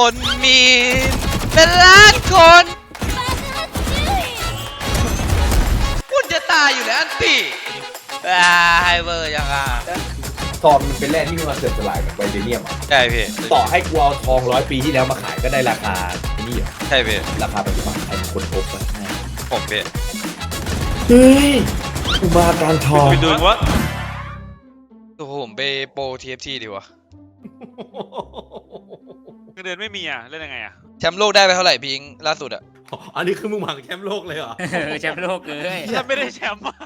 คนมีเป็นล้านคนคุณจะตายอยู่แล้วอันติอ่าไฮเวอร์ยังอะทองมันเป็นแร่ที่มีมาเสื่อมสลายกับไวเทเนียมอะใช่พี่ต่อให้กูเอาทองร้อยปีที่แล้วมาขายก็ได้ราคาไอ้นี่เหรอใช่พี่ราคาปัจจุบันใครเป็นคนพบอะผมพี่เฮ้ยอุบาการทองไปดูว่าโอ้โหผมไปโปร TFT ดีวะ เงินเดือนไม่มีอะเล่นยังไงอะแชมป์โลกได้ไปเท่าไหร่พิงล่าสุดอะอันนี้คือมึงหวังแชมป์โลกเลยเหรอเออแชมป์โลกเลยถ้าไม่ได้แชมป์อะ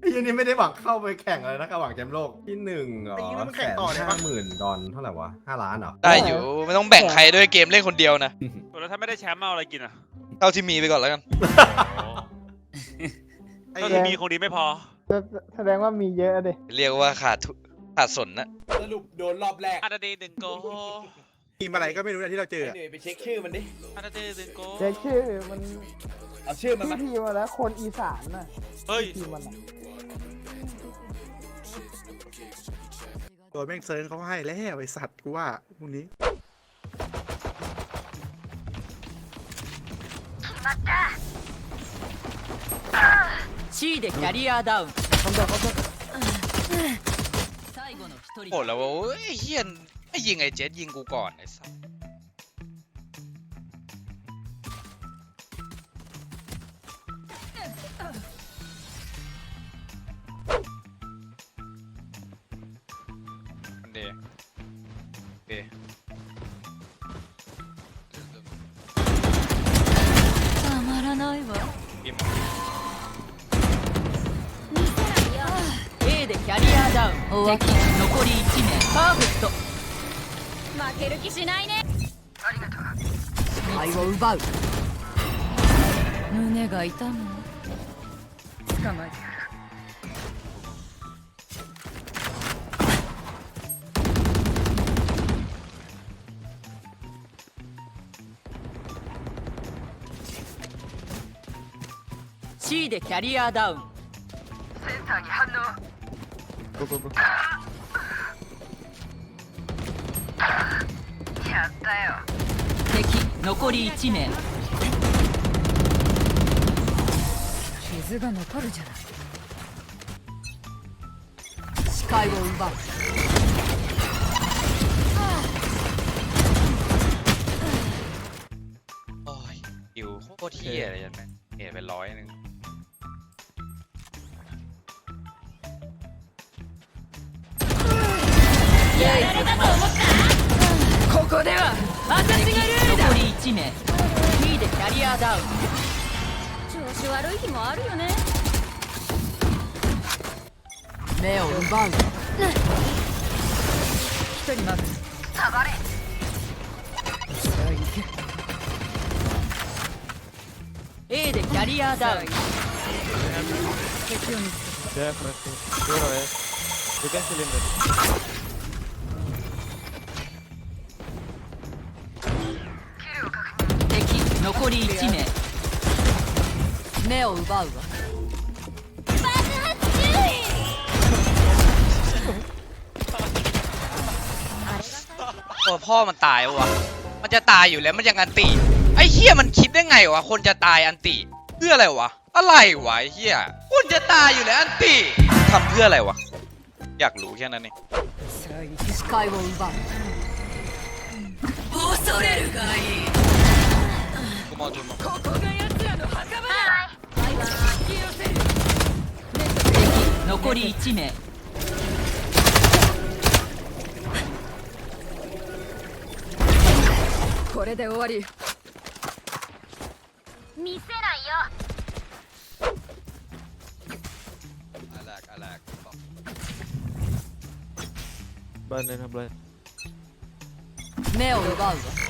ไอ้ยันนี่ไม่ได้หวังเข้าไปแข่งเลยนะกับหวังแชมป์โลกที่หนึ่งเหรอไอ้นี่มันแสแข่งนต่อได้ปะ ห้าหมื่นดอลเท่าไหร่วะห้าล้านเหรอได้อยู่ไม่ต้องแบ่งใครด้วยเกมเล่นคนเดียวนะแล้วถ้าไม่ได้แชมป์เอาอะไรกินอะเท่าที่มีไปก่อนแล้วกันไอ้ก็ที่มีคงดีไม่พอ แสดงว่ามีเยอะดิเรียกว่าขาดทุขาดสนนะสรุปโดนรอบแรกอาร์ดีหนึ่งโก ทีมอะไรก็ไม่รู้นะที่เราเจอ ไอ้ อะ เหนื่อยไปเช็คชื่อมันดิ อาร์ดีหนึ่งโก เช็คชื่อมัน เอาชื่อมัน ชื่อ มา ทีมมาแล้วคนอีสานน่ะ เฮ้ย ทีมมันอะ ตัวแม่งเซิร์งเขาให้แล้วไอสัตว์กูว่าพวกนี้ C でキャリアダウン最後の一人 โหดแล้วเว้ยเฮียน ไม่ยิงไอ้เจ็ดยิงกูก่อนไอ้สัสเดเด たまらないわ พิม A でキャリアダウン敵残り1名パーフェクト 負ける気しないね。ありがとう。視界を奪う胸が痛む。捕まえてやる。C でキャリアダウン敵残り1名傷が残るじゃない視界を奪う โอ้ยคิวโคตรเฮียเลยยันแม่งเห็นเป็นร้อยหนึ่ง ここでは私がルールだ。残り1名。B でキャリアダウン。調子悪い日もあるよね。目を奪う。一人待つ。下がれ。さあ行け A でキャリアダウン。敵を見つけた。敵残り1名目を奪うわ โอ้พ่อมันตายวะมันจะตายอยู่แล้วมันยังอันติไอ้เฮียมันคิดได้ไงวะคนจะตายอันติเพื่ออะไรวะอะไรวะไอ้เฮียคนจะตายอยู่แล้วอันติทำเพื่ออะไรวะอยากรู้แค่นั้นเอง さあ行け視界を奪う恐れるがいい ここが奴らの。墓場だ残り1名。これで終わり。見せないよ。I lag, I 目を奪うぞ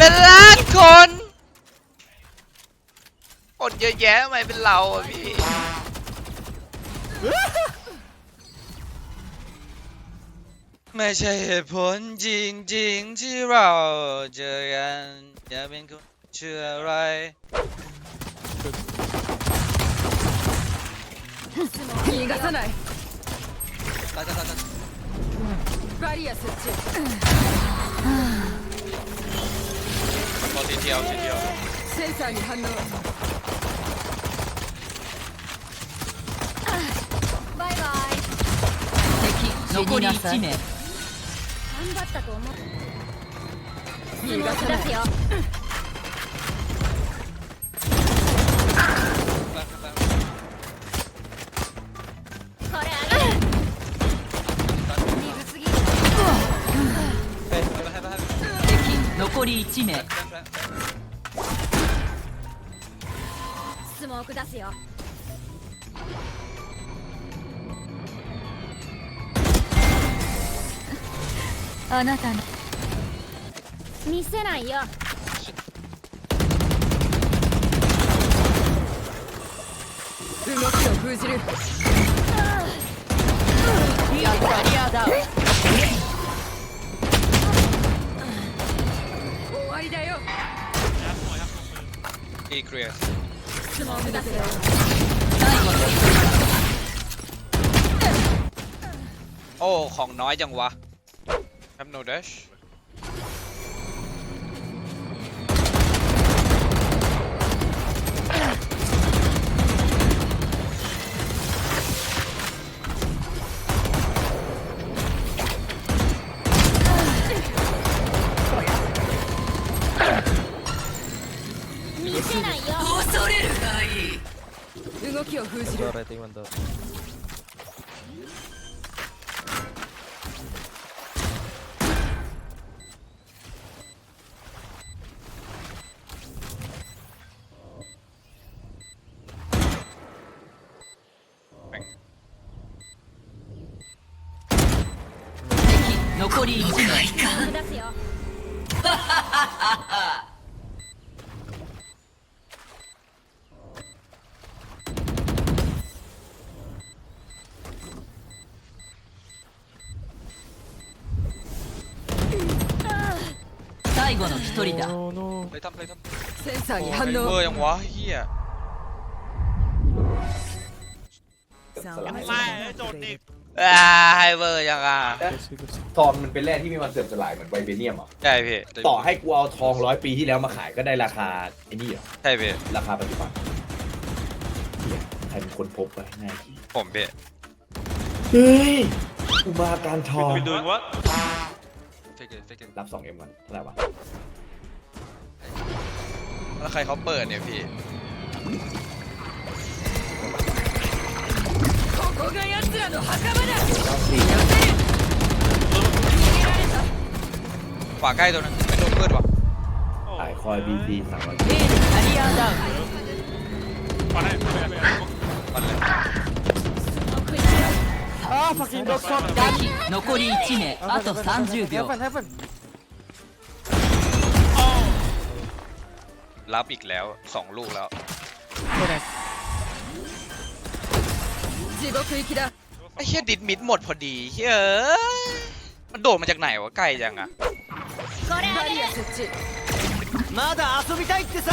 เป็นล้านคน คนเยอะแยะทำไมเป็นเราอะพี่ ไม่ใช่เหตุผลจริงๆ ที่เราเจอกันอย่าเป็นคนเชื่ออะไร 逃がさない ตายตายตายตาย バリア設置 รอทีเดียวทีเดียว センサーに反応バイバイ敵残り1名頑張ったと思う逃がさないよ り1名。スモーク出すよ。あなたの。見せないよ。動きを封じる。やったリアダりだよ อีเคลียร์ スモーク出すよ最後の โอ้ ของน้อยจังวะแอมโนเดช 敵残り1名スモーク出すよ最後の一人だ เลยทำเลยทำ センサー โอ้ に ย 反 เวอ 応 ร์ยังวะเฮีย สลาย ไม่ไอ้โจทย์นี่ อ่าไฮเวอร์ยังอะทองมันเป็นแร่ที่มีวันเสื่อมสลายเหมือนไวเบเนียมเหรอใช่พี่ต่อให้กูเอาทองร้อยปีที่แล้วมาขายก็ได้ราคาไอ้นี่เหรอใช่พี่ราคาปัจจุบันเหี้ยใครเป็นคนพบไปนายที่ผมพี่เฮ้ยอุบาการทองไปดูว่าเฟกเฟกรับ 2M ก่อนเท่าไหร่วะแล้วใครเขาเปิดเนี่ยพี่ ここが奴らの墓場だ ขวาใกล้ตัวนึงไม่โดนเพื่อนวะ ขายคอย BT สามร้อย A でキャリアダウン ไปให้ไปให้ไปให้ มันเลย 敵残り1名あと30秒 รับอีกแล้วสองลูกแล้ว 地獄行きだ ไอ้เฮียดิดมิดหมดพอดีเฮ้ยเอ้ยมันโดดมาจากไหนวะไกลจังอะ これあげるバリア設置まだ遊びたいってさ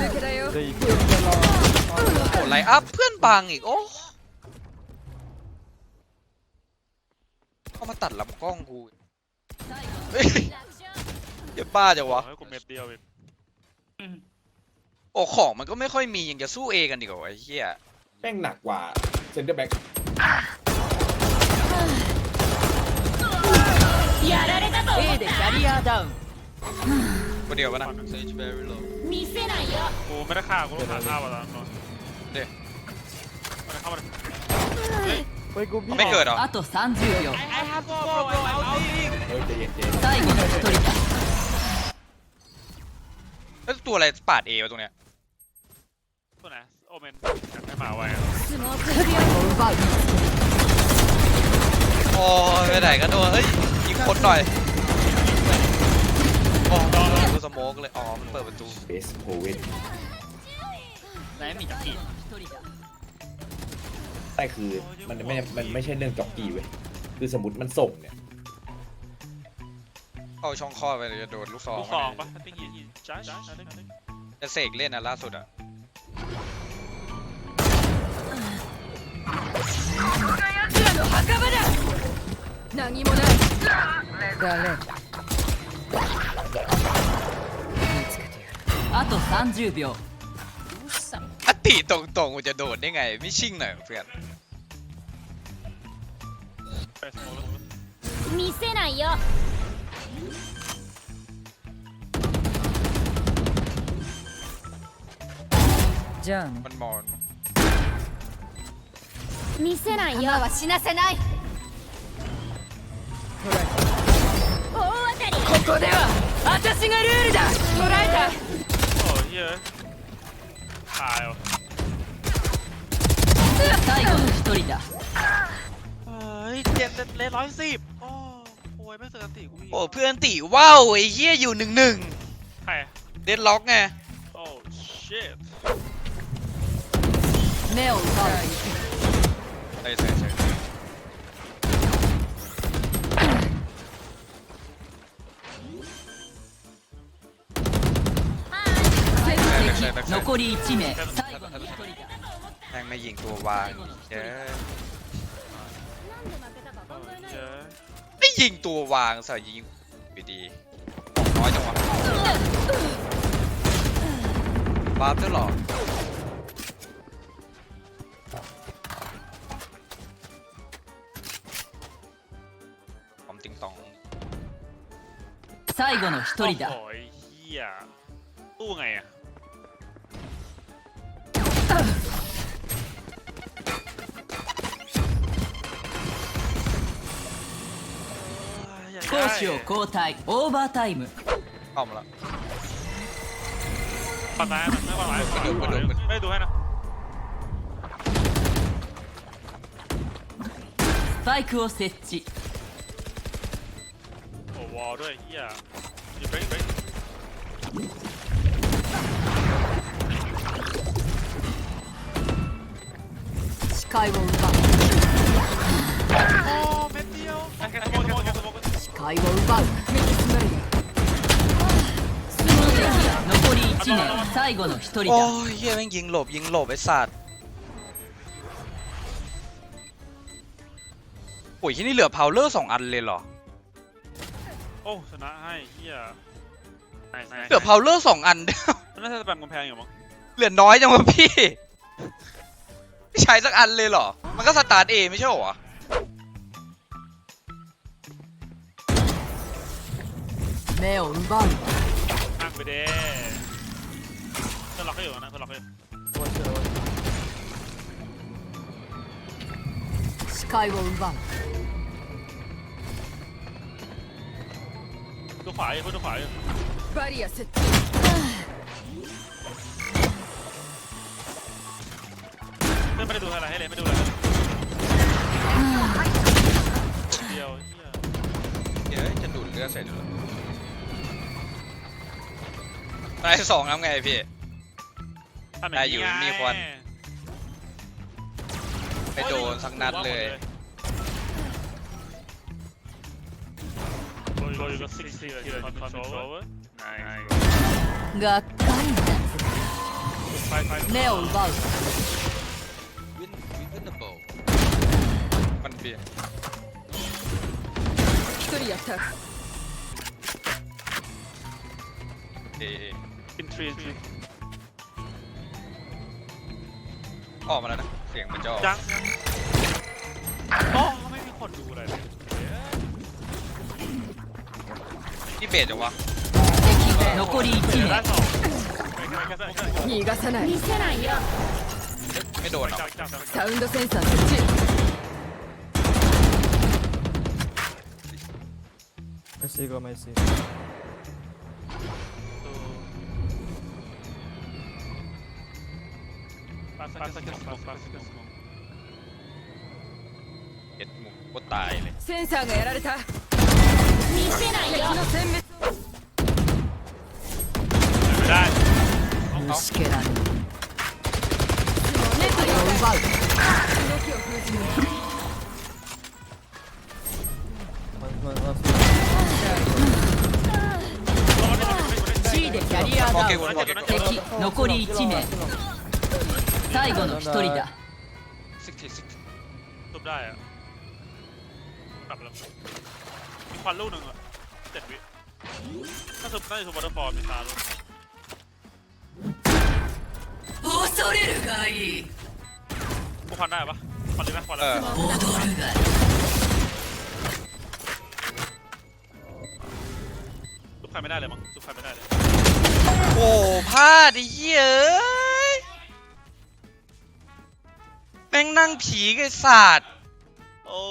抜けだよ โอ้ไลน์อัพเพื่อนบังอีก โอ้เข้ามาตัดลำกล้องกูเฮ้ยอย่าบ้าจังวะ ให้กูเม็ดเดียวเอง โอ้ของมันก็ไม่ค่อยมียังจะสู้เอกันดีกว่าไอ้เหี้ย แม่งหนักกว่าเซนเตอร์แบ็ก やられたと思 A っでキたャリアダウン คนเดียวปะนะ Sage very low 見せないよ กูไม่ได้ฆ่ากูต้องฆ่าฆ่ามาแล้วนอน เดี๋ยว เข้ามาเลย เขาไม่เกิดเหรอ あと30秒 เฮ้ยใจเย็นเจ 最後の一人だ แล้วตัวอะไรปาดเอวะตรงเนี้ย ตัวไหนโอ เมนอยากให้หมาไว้อะ スモーク出すよ奪う โอ้ยไปไหนกันโดนเฮ้ยยิงคนหน่อย กเลย อ๋อ มันเปิดประตู เบสโฮเวน 悩みだけ一人だ ใช่คือมันไม่ มันไม่ใช่เรื่องจ็อกกี้เว้ย คือสมมติมันส่งเนี่ย เอาช่องคลอดไปเลยจะโดนลูกซอง ลูกซองปะ I think he he judge I think I think จะเสกเล่นนะล่าสุดอ่ะ 何もない誰あと30秒 อติตรงๆกูจะโดดได้ไง ไม่ชิ่งหน่อยเพื่อน ไปสโมองแล้ว 見せないよじゃあね มันมอน 見せないよは死なせない大当たりここでは私がルールだ捉えた โอ้ยเฮ้ยตายว่ะ 最後の一人だ เฮ้ยเจ็ดเล่นร้อยสิบโอ้โวยไม่เสือติกูอีก โอ้เพื่อนติว้าวไอ้เหี้ยอยู่หนึ่งหนึ่ง ใคร เดดล็อกไง โอ้ shit 目を奪う ใช่ใช่ใช่ 敵残り1名最後の一人だ แม่งไม่ยิงตัววางเย้ย なんで負けたか考えない เยอะ ไม่ยิงตัววางใส่ยิงอยู่ดีออกน้อยจังวะบาร์ปด้วยเหรอ 最後の一人だ โอ้ยเฮียตู้ไงอะอยาก 攻 ได้ 守を交代オーバータイム เข้ามาแล้ว ปัดซ้ายมันไม่ปัดซ้าย ไปดูไปดูไปดู ไม่ดูให้นะ スパイクを設置 โอ้ วอลด้วยเฮียอยู่เบรกเบรก 視界を奪う โอ้เม็ดเดียวแค่สโมกแค่สโมกแค่สโมก 視界を奪う残り1名最後の一人 โอ้ だ ยเฮียแม่งยิงหลบยิงหลบไอ้สัตว์โอ้ยที่นี่เหลือพาวเลอร์สองอันเลยเหรอ โอ้ชนะให้เฮียไหเกือเพาวเลอร์สองอัน มันน่าจะแปลมกำแพงอยู่มั้งเหลือน้อยจังวะพี่ไม่ใช้สักอันเลยเหรอ มันก็สตาร์ทเอไม่ใช่หรอแมวรูบอนอ้างไปเด้เพื่อล็อกก็อยู่นะเพื่อล็อกก็อยู่สกายวอลรูบอน ตัวขวาอยู่ตัวขวาอยู่ Buddy, เพื่ไม่ได้ดูอะไรให้เลยไม่ดูอะไรเลยเดียวเดี๋ยวจะดูดเลือดใส่ดูดนายสองทำไงพี่ ทำาได้อยู่มีคน ไปโดนสักนัดเลย โดยโดยก็ซิกซี่เลยคอนคอนโทรลนาย がっかりだ ไปไป 目を奪う วินวินเดอร์โบมันเปลี่ยน 一人やった เอเอ กินทรีน ออกมาแล้วนะ เสียงมันจะออก จังโอ้ไม่มีคนดูเลย ที่เบสจังวะ 残り เดี๋ยว 1 ได้ 名 สอง 逃がさない見せないよ ไม่โดนหรอก จับจับจับ サウンドセンサー設置 ปาสเกตสโมกปาสเกตสโมก เห็ดหมุกก็ตายเลย センサーがやられた見 せないよ裏押しけられる。残り1名最後の1人だ เจ็ดวิถ้าทุบน่าจะทุบวอเตอร์ฟอร์มมีตาลูก 恐れるがいい กูควันได้ปะควันดีไหมควัน เอ แล้ว อ 踊るがいい ทุบใครไม่ได้เลยมั้งทุบใครไม่ได้เลย โอ้พลาดไอ้เหี้ยเอ้ยแม่งนั่งผีกับไอ้สัตว์ โอ้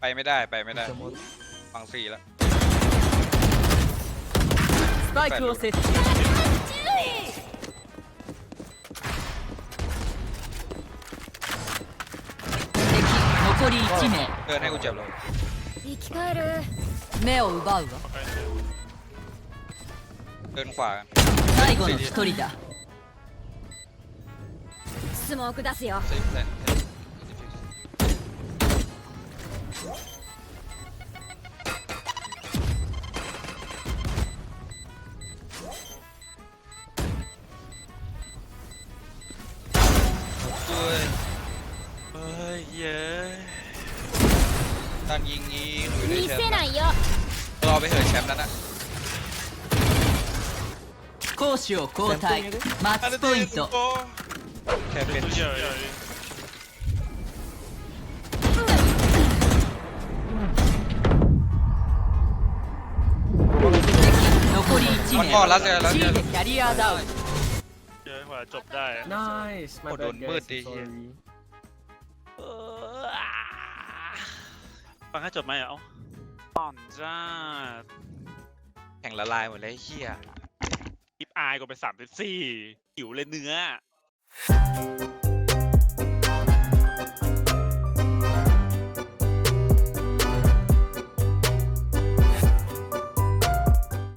ไปไม่ได้ไปไม่ได้ฟังซีแล้ว スパイクを設置敵残り1名 เดินให้กูเจ็บเลย 生き返る目を奪うわ โอเค เดินขวากัน 最後の1人だスモーク出すよซีเลน ด้ วย เฮ้ยเย้ย ดันยิงงี้หรือได้ 見 แชม せ ป์ ないよ รอไปเถอะแชมป์นั้นนะ 攻守を交代マッチポイント แค่เป็น ตัวเยอะ り1 มันพอ 名 แล้วเจอแล้ว G เจอ でキャリアダウン เยอะกว่าจบได้ Nice. My Oh, bad, don't guys. murder I'm here. sorry. ฟังให้จบไหมอ่ะเอ้าอ่อนจ้า แข่งละลายหมดเลยไอ้เฮีย คลิปอายก็ไปสามสิบสี่หิวเลยเนื้อ